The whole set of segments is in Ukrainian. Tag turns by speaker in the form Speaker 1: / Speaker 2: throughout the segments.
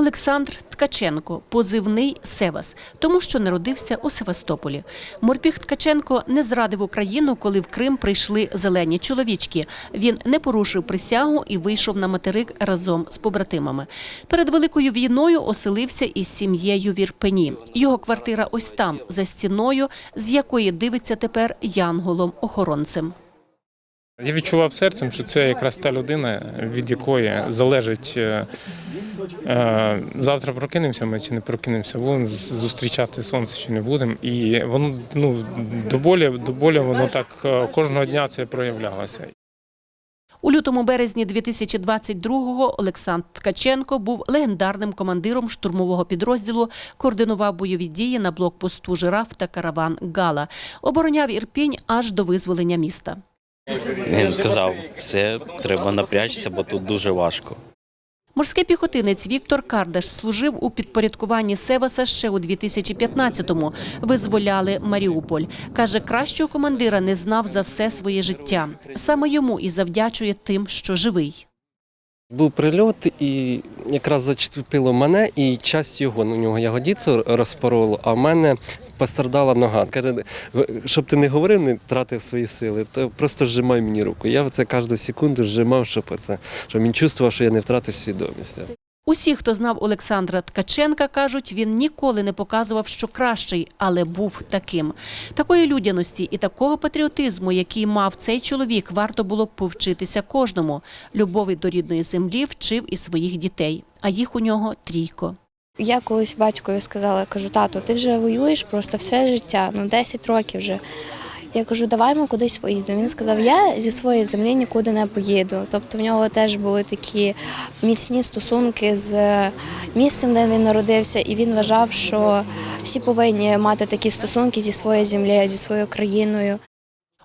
Speaker 1: Олександр Ткаченко, позивний Севас, тому що народився у Севастополі. Морпіг Ткаченко не зрадив Україну, коли в Крим прийшли зелені чоловічки. Він не порушив присягу і вийшов на материк разом з побратимами. Перед великою війною оселився із сім'єю в Ірпені. Його квартира ось там, за стіною, з якої дивиться тепер янголом-охоронцем.
Speaker 2: Я відчував серцем, що це якраз та людина, від якої залежить е, завтра прокинемося ми чи не прокинемося, будемо зустрічати сонце чи не будемо. І воно ну до болі, до болі воно так е, кожного дня це проявлялося.
Speaker 1: У лютому березні 2022-го Олександр Ткаченко був легендарним командиром штурмового підрозділу, координував бойові дії на блокпосту Жираф та караван Гала. Обороняв Ірпінь аж до визволення міста.
Speaker 3: Він казав, все, треба напрячься, бо тут дуже важко.
Speaker 1: Морський піхотинець Віктор Кардаш служив у підпорядкуванні Севаса ще у 2015-му. Визволяли Маріуполь. Каже, кращого командира не знав за все своє життя. Саме йому і завдячує тим, що живий.
Speaker 4: Був прильот, і якраз зачепило мене і часть його. На нього ягодицю розпороло, а в мене пострадала нога. Каже, щоб ти не говорив, не тратив свої сили, то просто зжимай мені руку. Я це кожну секунду зжимав, щоб це, щоб він чувствував, що я не втратив свідомість.
Speaker 1: Усі, хто знав Олександра Ткаченка, кажуть, він ніколи не показував, що кращий, але був таким. Такої людяності і такого патріотизму, який мав цей чоловік, варто було б повчитися кожному. Любові до рідної землі вчив і своїх дітей, а їх у нього трійко.
Speaker 5: Я колись батькові сказала, кажу, тату, ти вже воюєш просто все життя, ну 10 років вже. Я кажу, давай ми кудись поїдемо. Він сказав, я зі своєї землі нікуди не поїду. Тобто в нього теж були такі міцні стосунки з місцем, де він народився, і він вважав, що всі повинні мати такі стосунки зі своєю землею, зі своєю країною.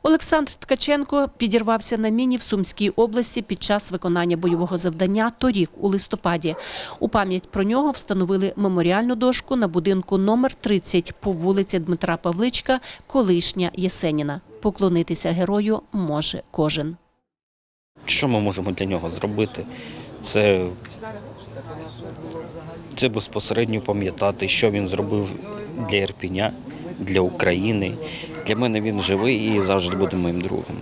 Speaker 1: Олександр Ткаченко підірвався на міні в Сумській області під час виконання бойового завдання торік у листопаді. У пам'ять про нього встановили меморіальну дошку на будинку номер 30 по вулиці Дмитра Павличка, колишня Єсеніна. Поклонитися герою може кожен.
Speaker 3: Що ми можемо для нього зробити? Це, це безпосередньо пам'ятати, що він зробив для Ірпіня, для України. Для мене він живий і завжди буде моїм другом.